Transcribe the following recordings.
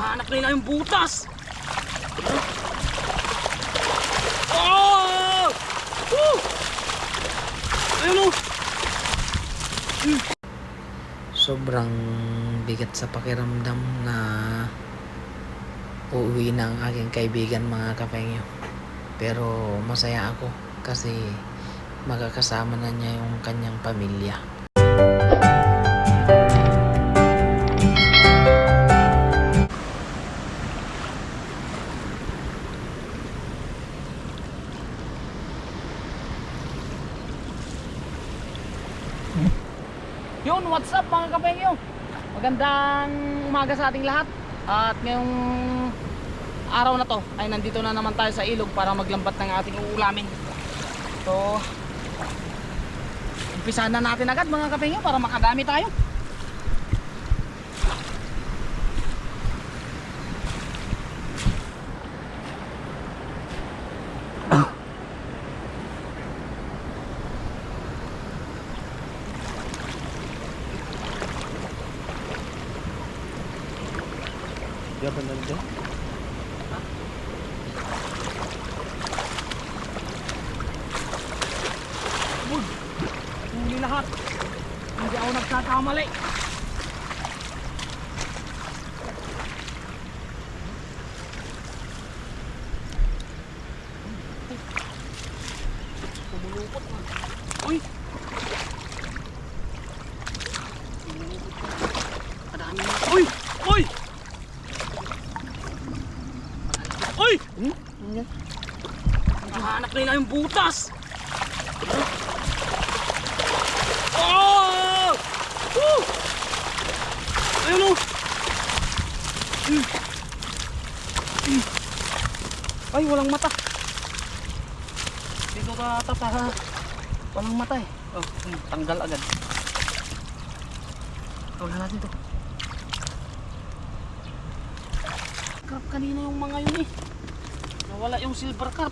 Hanap nila yung butas. Oh! Woo! Ayun oh! sobrang bigat sa pakiramdam na uuwi na aking kaibigan mga kapengyo. Pero masaya ako kasi magkakasama na niya yung kanyang pamilya. Yun, what's up mga kapengyo? Magandang umaga sa ating lahat. At ngayong araw na to ay nandito na naman tayo sa ilog para maglambat ng ating uulamin. So, umpisahan na natin agad mga kapengyo para makadami tayo. Uy, huli lahat. Hindi ako nagkakamali. Pumulupot na. Uy! Kadami na. Uy! Uy! Uy! Nahanap nila yung butas! Oh! Woo! Ayun oh! Mm. Mm. Ay, walang mata. Dito ka tataha. Walang mata eh. Oh, mm, tanggal agad. Wala natin to. Crab kanina yung mga yun eh. Nawala yung silver carp.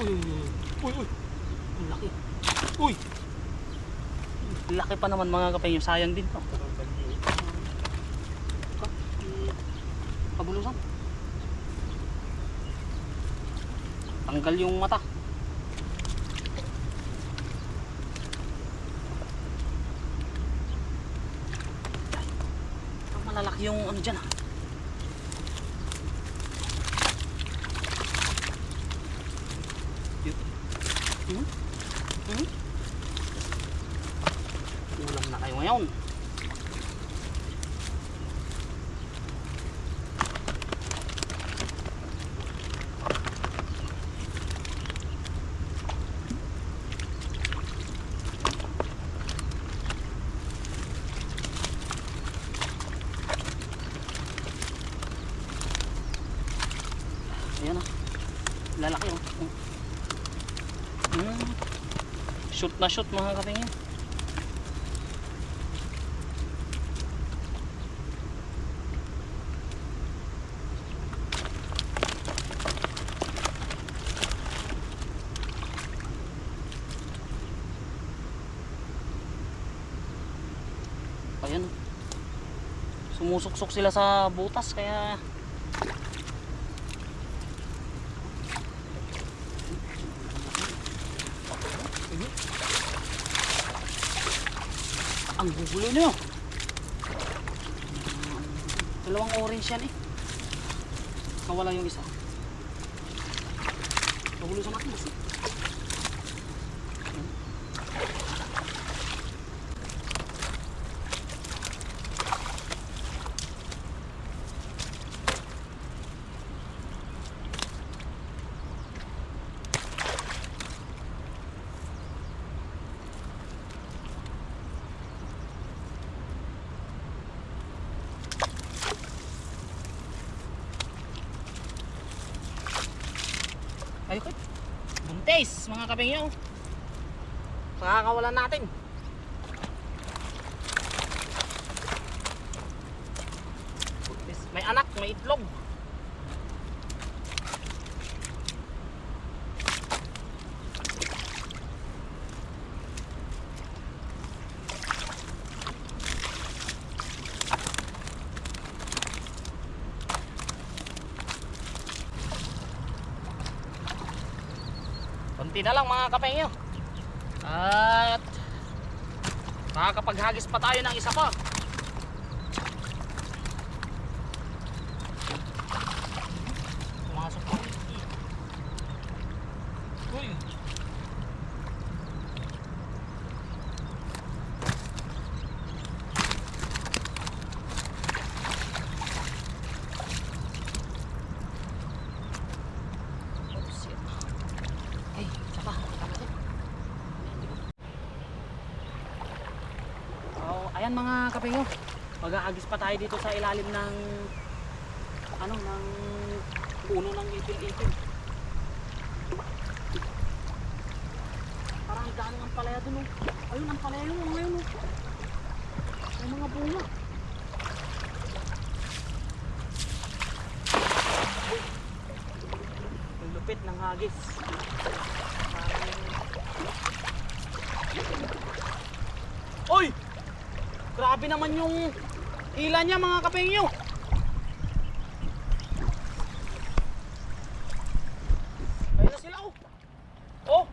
Uy, uy, uy. Ang laki. Uy! Laki pa naman mga yung sayang din to. Pabulusan. Tanggal yung mata. Malalaki yung ano dyan ah. Hmm? Hmm? Ulam na kayo ngayon. Ayan ah. Lalaki oh. Hmm. Shoot na shoot mga katingin. Ayan. Sumusuksok sila sa butas kaya ang gugulo nyo. Dalawang orange yan eh. Nawala yung isa. Nagulo sa natin. basta. Buntis, mga kapingyo. Pakakawalan natin. May anak, may itlog. Konti na lang mga kapengyo. At makakapaghagis pa tayo ng isa pa. Pumasok pa. Uy. Oops, shit. Ay, isa pa. Tama din. Oh, ayan mga kapengyo. Mag-aagis pa tayo dito sa ilalim ng ano ng puno ng ipil-ipil. Parang ang dami ng palaya dun oh. Ayun ang palaya yun, mga yun oh. May mga bunga. Ang lupit ng hagis. Parang... Oy! Grabe naman yung hila niya mga kapengyo. Ayun na sila oh. Oh.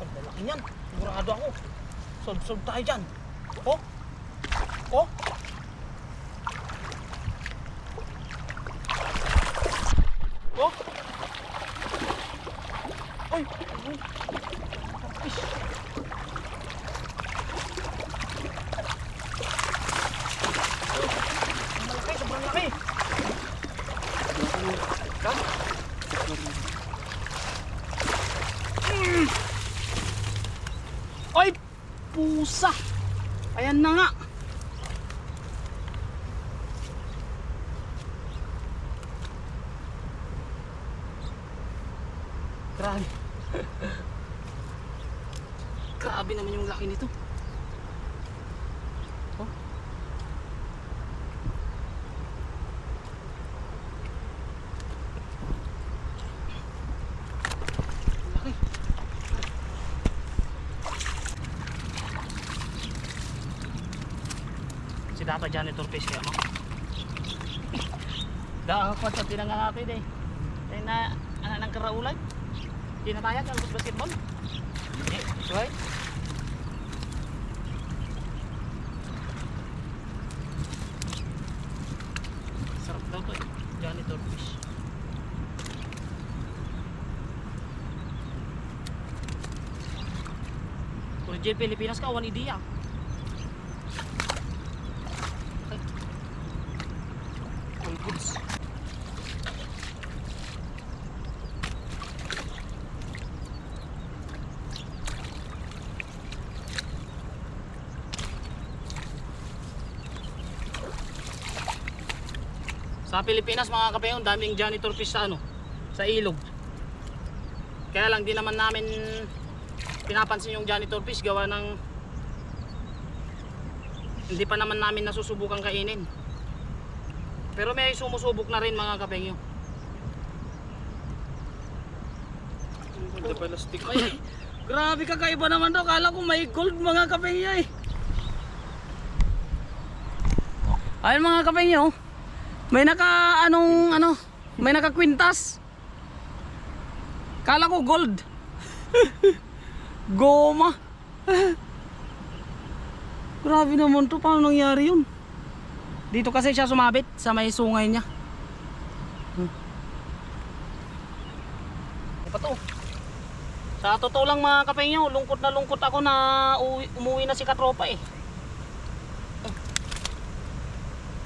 Ang lalaki niyan. Ako. Sold-sold tayo dyan. expulsar Si Dapa janitor fish kaya mo. Dapat sa tinangahatid eh. Tayo na anak ng karaulan. Tinatayag ang basketball. Eh, right? Sarap daw to eh. Janitor fish. Kung Pilipinas ka, one idea. Sa Pilipinas mga kapeyon, daming janitor fish sa ano, sa ilog. Kaya lang di naman namin pinapansin yung janitor fish gawa ng hindi pa naman namin nasusubukan kainin. Pero may sumusubok na rin mga kapengyo. Ganda pala stick. Ay, grabe kakaiba naman daw. Kala ko may gold mga kapengyo eh. Ayun mga kapengyo. May naka anong ano, may naka kwintas. Kala ko gold. Goma. Grabe naman to. Paano nangyari yun? Dito kasi siya sumabit sa may sungay niya. Hmm. To? Sa totoo lang mga kapengyo, lungkot na lungkot ako na uwi, umuwi na si Katropa eh.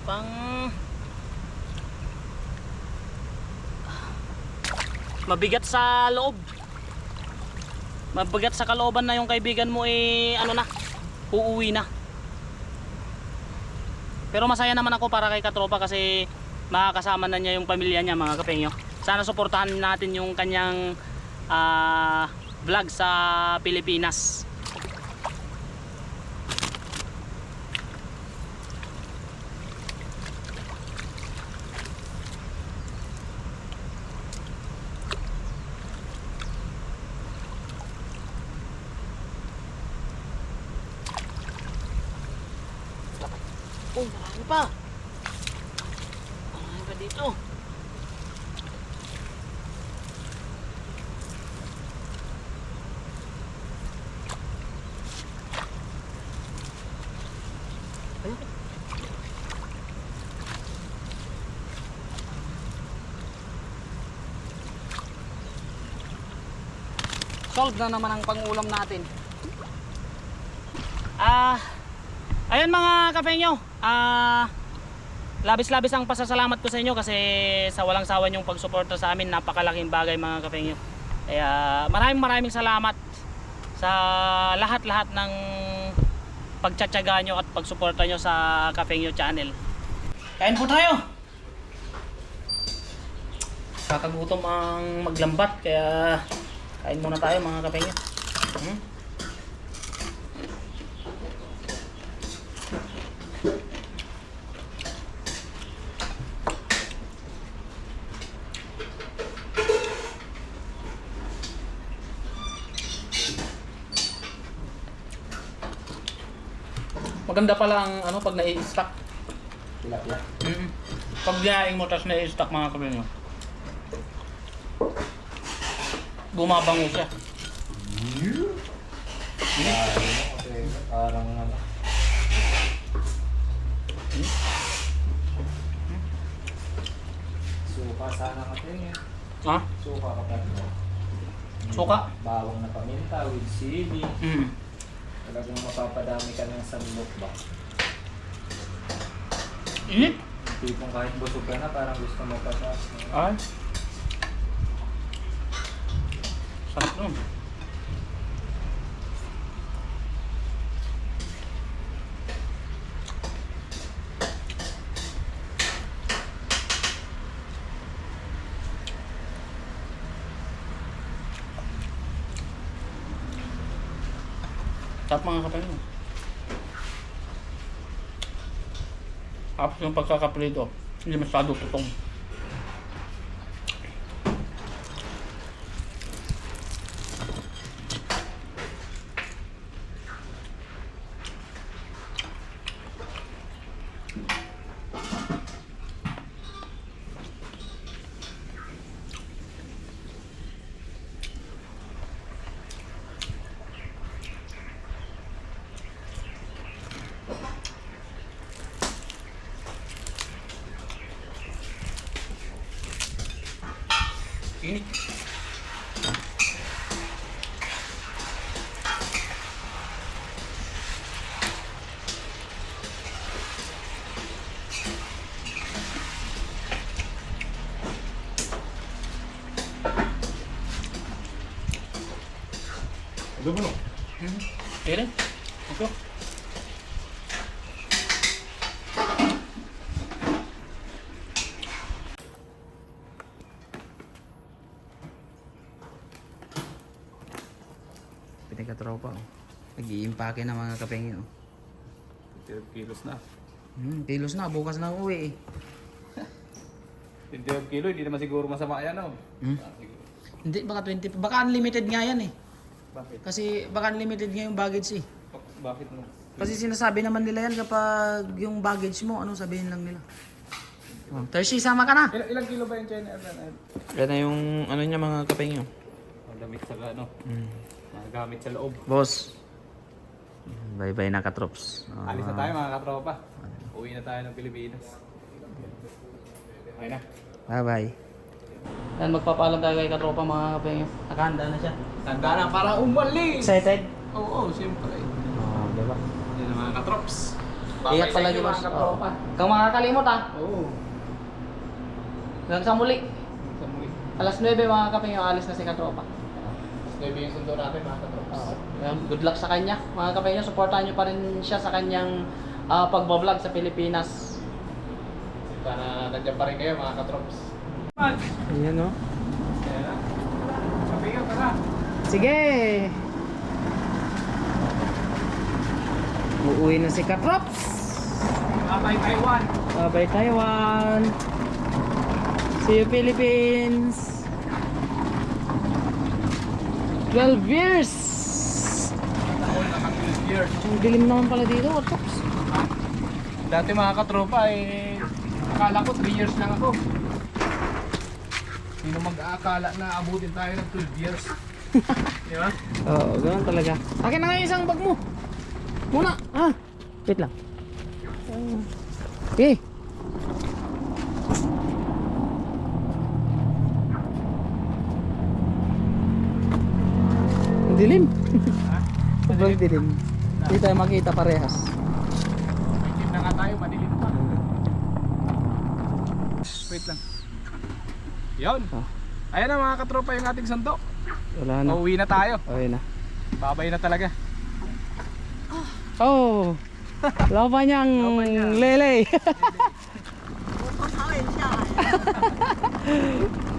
Pang mabigat sa loob. Mabigat sa kalooban na yung kaibigan mo eh ano na, uuwi na. Pero masaya naman ako para kay Katropa kasi makakasama na niya yung pamilya niya mga kapengyo. Sana suportahan natin yung kanyang ah, vlog sa Pilipinas. pa. Ano ba dito? Solve na naman ang pangulam natin. Ah, ayun mga kapenyo. Ah, labis-labis ang pasasalamat ko sa inyo kasi sa walang sawa niyong pagsuporta sa amin, napakalaking bagay mga kapenyo. Kaya maraming maraming salamat sa lahat-lahat ng pagtsatsaga nyo at pagsuporta nyo sa Kapenyo channel. Kain po tayo! Kakagutom ang maglambat kaya kain muna tayo mga Kapenyo. Hmm? Maganda pala ang ano pag nai-stack. Tilapia. Mm. Pag diyaing mo tapos nai-stack mga Kapenyo. Bumabango siya. Parang ano. Suka sana ka tingin. Ha? Suka ka pa. Suka? Bawang na paminta with sili. Mm. Talagang mapapadami ka ng sandok ba? Init? Tipong kahit busog ka na, parang gusto mo pa siya. Ay. Sarap nun. Sarap mga kapatid. Tapos yung pagkakaprito, hindi masyado tutong. Init. Ano ba no? Hmm. Kaya Ito. Pinagkatropa oh. Nag-iimpake na mga kapengyo. 20 kilos na. Hmm, kilos na, bukas na uwi eh. 20 kilo, hindi naman siguro masama yan, no? Hmm? Ah, siguro. Hindi, baka 20, baka unlimited nga yan eh. Bakit? Kasi baka unlimited nga yung baggage eh. Bak- Bakit mo? Kasi sinasabi naman nila yan kapag yung baggage mo, ano sabihin lang nila. Oh, Tershi, sama ka na. Ilang, ilang kilo ba yung China Airline? Yan na yung ano niya mga kapengyo. Ang damit sa ano, Hmm. mga gamit sa loob. Boss. Bye-bye na katrops. Ah, Alis na tayo mga katropa. Uwi na tayo ng Pilipinas. Okay na. Bye-bye. Yan, magpapaalam tayo kay katropa mga kapengyo. Nakahanda na siya. Tanda na para umalis! Excited? Oo, oh, siyempre. Oh, di ba? Yan ang mga katrops. Ingat Babay sa palagi katropa. Oh. Kang makakalimot ha. Oo. Hanggang sa muli. Sa muli. Alas 9 mga kapengyo, alis na si katropa. Maybe yung sundo natin mga katrops. Yan, good luck sa kanya. Mga kapengyo, supportahan nyo pa rin siya sa kanyang ah, pagbablog sa Pilipinas. Sana nandiyan pa rin kayo mga katrops. Ayan oh. Sabi ka, tara. Sige! Uuwi na si Katrops! Bye Taiwan. Bye Taiwan! See you Philippines! 12 years! Ang dilim naman pala dito, Katrops. Dati mga katropa eh, akala ko 3 years lang ako. Sino mag-aakala na abutin tayo ng 12 years? Di ba? Oo, ganun talaga. Akin na nga yung isang bag mo. Muna. Ah, wait lang. Okay. Dilim. Sobrang dilim. Hindi tayo makita parehas. Team na nga tayo, madilim pa. Wait lang. Yun. Ah. Ayan na mga katropa yung ating santo. Wala na. Pauwi na tayo. Okay na. Babay na talaga. Oh. Laban niyang lele.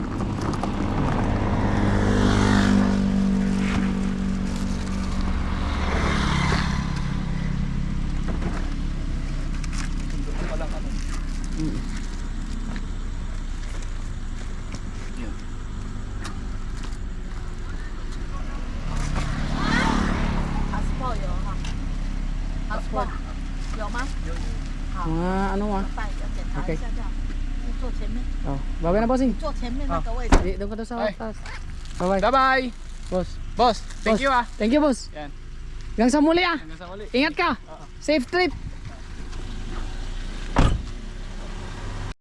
passport 有哈？passport 有吗？ Mga ano ah. 拜，要检查一下这样。就坐前面， Oh, babay na bossing. 坐前面那个位置。 Di, doon ka to sa Ay. taas. Bye-bye. Bye-bye. Boss. Boss, thank Boss. you ah. Thank you, boss. Yan. Hanggang sa muli ah. Hanggang sa uli. Ingat ka. Safe trip.